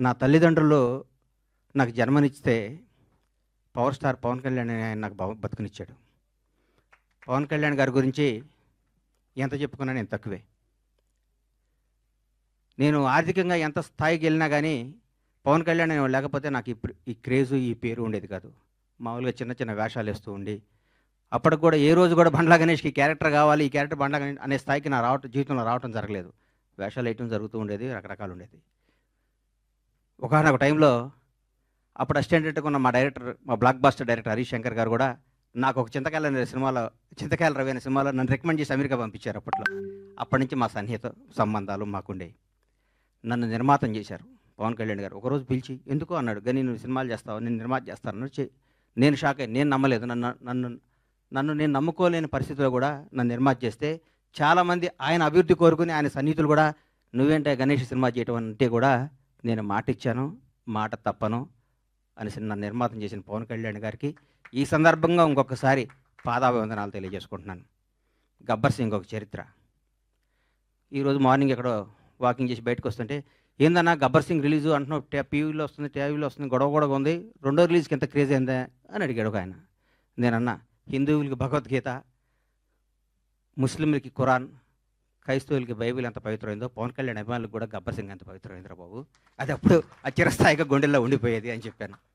నా తల్లిదండ్రులు నాకు జన్మనిస్తే పవర్ స్టార్ పవన్ కళ్యాణ్ అనే ఆయన నాకు బతుకునిచ్చాడు. పవన్ కళ్యాణ్ గారి గురించి ఎంత చెప్పుకున్నా నేను తక్కువే. నేను ఆర్థికంగా ఎంత స్థాయికి వెళ్ళినా కానీ పవన్ కళ్యాణ్ లేకపోతే నాకు ఇప్పుడు ఈ క్రేజు ఈ పేరు ఉండేది కాదు. మామూలుగా చిన్న చిన్న వేషాలు వేస్తూ ఉండి అప్పటికి కూడా ఏ రోజు కూడా బండ్లా గణేష్కి క్యారెక్టర్ కావాలి ఈ క్యారెక్టర్ బండ్లా గణేష్ అనే స్థాయికి నా రావటం జీవితంలో రావటం జరగలేదు. వేషాలు వేయటం జరుగుతూ ఉండేది రకరకాలు ఉండేది. ఒకనొక టైంలో అప్పుడు అసిస్టెంట్గా ఉన్న మా డైరెక్టర్ మా blockbuster director Harish Shankar గారు కూడా నాకు ఒక చింతకాయల అనే సినిమాలో చింతకాయల రవి అనే సినిమాలో నన్ను రికమెండ్ చేసి అమెరికా పంపించారు అప్పట్లో. అప్పటి నుంచి మా సన్నిహిత సంబంధాలు మాకుండేవి నన్ను నిర్మాతం చేశారు పవన్ కళ్యాణ్ గారు. ఒకరోజు పిలిచి ఎందుకు? అన్నాడు. కానీ నువ్వు సినిమాలు చేస్తావు? నేను నిర్మాత చేస్తాను నేను షాక్ అయ్యి నేను నమ్మలేదు. నన్ను నన్ను నన్ను నేను నమ్ముకోలేని పరిస్థితిలో కూడా నన్ను నిర్మాత చేస్తే చాలామంది ఆయన అభివృద్ధి కోరుకుని ఆయన సన్నిహితులు కూడా నువ్వేంటే గణేష్ సినిమా చేయటం అంటే కూడా నేను మాట ఇచ్చాను మాట తప్పను అని నన్ను నిర్మాతం చేసిన పవన్ కళ్యాణ్ గారికి ఈ సందర్భంగా ఇంకొకసారి పాదాభివందనాలు తెలియజేసుకుంటున్నాను. గబ్బర్ సింగ్ ఒక చరిత్ర. ఈరోజు మార్నింగ్ ఎక్కడో వాకింగ్ చేసి బయటకు వస్తుంటే ఏందన్నా గబ్బర్ సింగ్ రిలీజ్ అంటున్నావు టీవీలో వస్తుంది టీవీలో వస్తుంది గొడవ గొడవ ఉంది రెండో రిలీజ్కి ఎంత క్రేజ్ అయిందా? అని అడిగాడు ఒక ఆయన. నేనన్నా హిందువులకి భగవద్గీత ముస్లింలకి ఖురాన్ క్రైస్తవులకి బైబిల్ ఎంత పవిత్రమైందో పవన్ కళ్యాణ్ అభిమానులకు కూడా గబ్బర్ సింగ్ ఎంత పవిత్రమైందిరా బాబు. అది అప్పుడు ఆ చిరస్థాయిగా గుండెల్లో ఉండిపోయేది అని చెప్పాను.